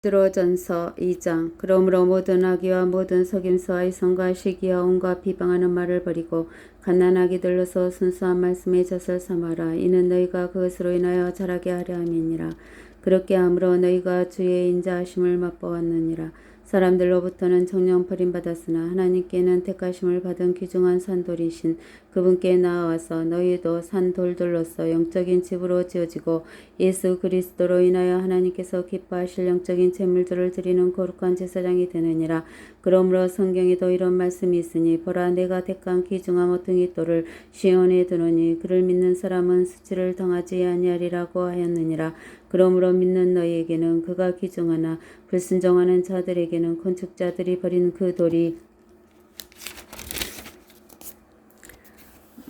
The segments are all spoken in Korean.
베드로전서 2장 그러므로 모든 악의와 모든 속임수와 이성과 시기와 온갖 비방하는 말을 버리고 갓난아기 들로서 순수한 말씀의 젖을 삼아라. 이는 너희가 그것으로 인하여 자라게 하려 함이니라. 그렇게 함으로 너희가 주의 인자하심을 맛보았느니라 사람들로부터는 정령 버림받았으나 하나님께는 택하심을 받은 귀중한 산돌이신 그분께 나아와서 너희도 산돌들로서 영적인 집으로 지어지고 예수 그리스도로 인하여 하나님께서 기뻐하실 영적인 제물들을 드리는 거룩한 제사장이 되느니라. 그러므로 성경에도 이런 말씀이 있으니 보라 내가 택한 귀중한 모퉁이 돌을 시온에 두노니 그를 믿는 사람은 수치를 당하지 아니하리라고 하였느니라 그러므로 믿는 너희에게는 그가 귀중하나 불순종하는 자들에게는 건축자들이 버린 그 돌이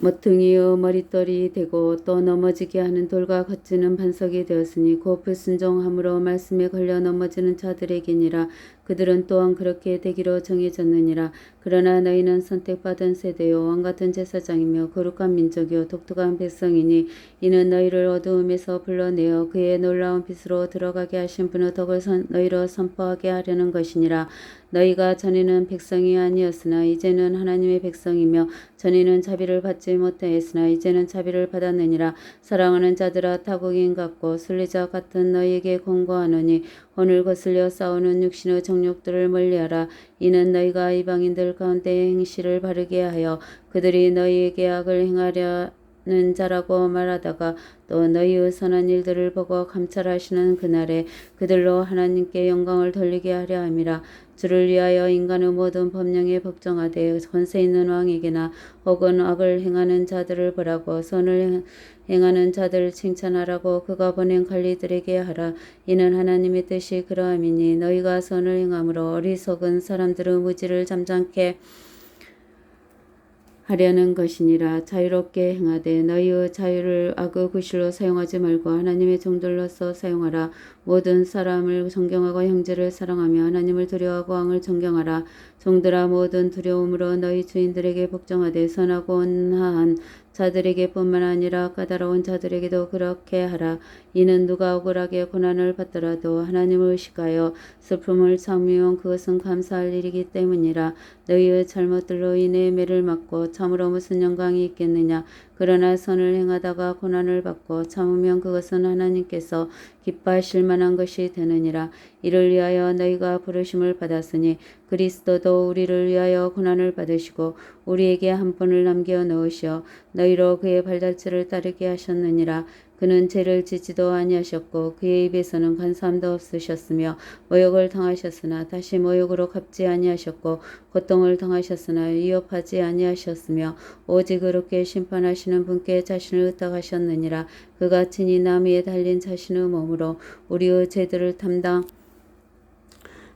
모퉁이의 머릿돌이 되고 또 넘어지게 하는 돌과 거치는 반석이 되었으니 곧 불순종함으로 말씀에 걸려 넘어지는 자들에게니라. 그들은 또한 그렇게 되기로 정해졌느니라. 그러나 너희는 선택받은 세대요 왕 같은 제사장이며 거룩한 민족이요 독특한 백성이니 이는 너희를 어두움에서 불러내어 그의 놀라운 빛으로 들어가게 하신 분의 덕을 선, 너희로 선포하게 하려는 것이니라. 너희가 전에는 백성이 아니었으나 이제는 하나님의 백성이며 전에는 자비를 받지 못하였으나 이제는 자비를 받았느니라. 사랑하는 자들아 타국인 같고 순례자 같은 너희에게 공고하노니 오늘 거슬려 싸우는 육신의 정욕들을 멀리하라. 이는 너희가 이방인들 가운데 행실을 바르게 하여 그들이 너희에게 악을 행하려 는 자라고 말하다가 또 너희의 선한 일들을 보고 감찰하시는 그날에 그들로 하나님께 영광을 돌리게 하려 함이라. 주를 위하여 인간의 모든 법령에 복종하되 권세 있는 왕에게나 혹은 악을 행하는 자들을 보라고 선을 행하는 자들을 칭찬하라고 그가 보낸 관리들에게 하라. 이는 하나님의 뜻이 그러함이니 너희가 선을 행함으로 어리석은 사람들의 무지를 잠잠케 하려는 것이니라. 자유롭게 행하되 너희의 자유를 악의 구실로 사용하지 말고 하나님의 종들로서 사용하라. 모든 사람을 존경하고 형제를 사랑하며 하나님을 두려워하고 왕을 존경하라. 종들아 모든 두려움으로 너희 주인들에게 복종하되 선하고 온화한 자들에게뿐만 아니라 까다로운 자들에게도 그렇게 하라. 이는 누가 억울하게 고난을 받더라도 하나님을 의식하여 슬픔을 참으면 그것은 감사할 일이기 때문이라. 너희의 잘못들로 인해 매를 맞고 참으로 무슨 영광이 있겠느냐. 그러나 선을 행하다가 고난을 받고 참으면 그것은 하나님께서 기뻐하실 만한 것이 되느니라. 이를 위하여 너희가 부르심을 받았으니 그리스도도 우리를 위하여 고난을 받으시고 우리에게 한 분을 남겨 놓으시어 너희로 그의 발자취를 따르게 하셨느니라. 그는 죄를 짓지도 아니하셨고 그의 입에서는 간사함도 없으셨으며 모욕을 당하셨으나 다시 모욕으로 갚지 아니하셨고 고통을 당하셨으나 위협하지 아니하셨으며 오직 그렇게 심판하시는 분께 자신을 의탁하셨느니라. 그가 친히 남 위에 달린 자신의 몸으로 우리의 죄들을 담당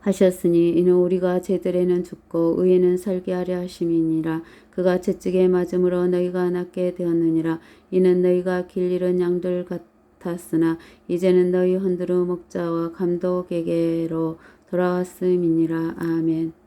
하셨으니 이는 우리가 죄들에는 죽고 의에는 살게 하려 하심이니라. 그가 채찍에 맞음으로 너희가 낫게 되었느니라. 이는 너희가 길 잃은 양들 같았으나 이제는 너희 흔들어 목자와 감독에게로 돌아왔음이니라. 아멘